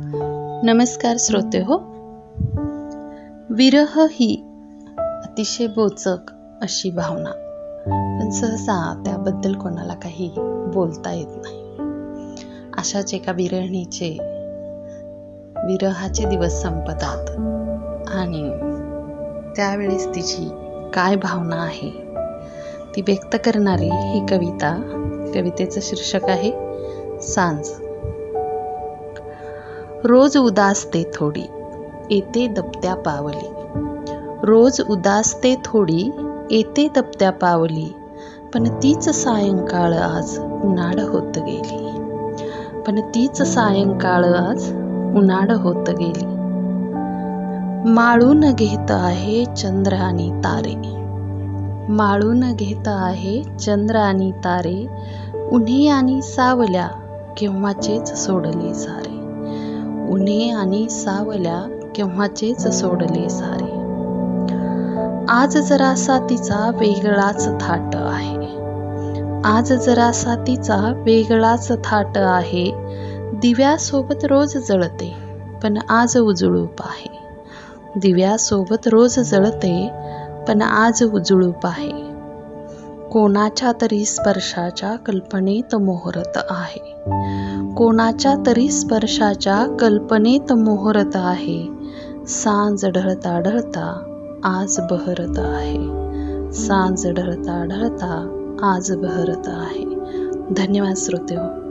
नमस्कार श्रोते हो. विरह ही अतिशय बोचक अशी भावना. पण सहसा त्याबद्दल कोणाला काही बोलता येत नाही. अशाच एका विरहिणीचे विरहाचे दिवस संपतात. आणि त्यावेळेस तिची काय भावना आहे ती व्यक्त करणारी ही कविता कवितेचं शीर्षक आहे सांज. रोज उदासते थोडी येते दपत्या पावली. रोज उदासते थोडी येते दपत्या पावली पण तीच सायंकाळ आज उन्हाळ होत गेली. पण तीच सायंकाळ आज उन्हाळ होत गेली. माळून घेत आहे चंद्र आणि तारे. माळून घेत आहे चंद्र आणि तारे. उन्हे आणि सावल्या केव्हाचेच सोडले सारे. उन्हे आणि सावल्या केव्हाचेच सोडले सारे. आज जरासा तिचा वेगळाच थाट आहे. आज जरासा तिचा वेगळाच थाट आहे. दिव्यासोबत रोज जळते पण आज उजळूप आहे. दिव्यासोबत रोज जळते पण आज उजळूप आहे. कोणाच्या तरी स्पर्शाच्या कल्पनेत मोहरत आहे. कोणाच्या तरी स्पर्शाच्या कल्पनेत मोहरत आहे. सांज ढळता ढळता आज बहरत आहे. सांज ढळता ढळता आज बहरत आहे. धन्यवाद श्रोते हो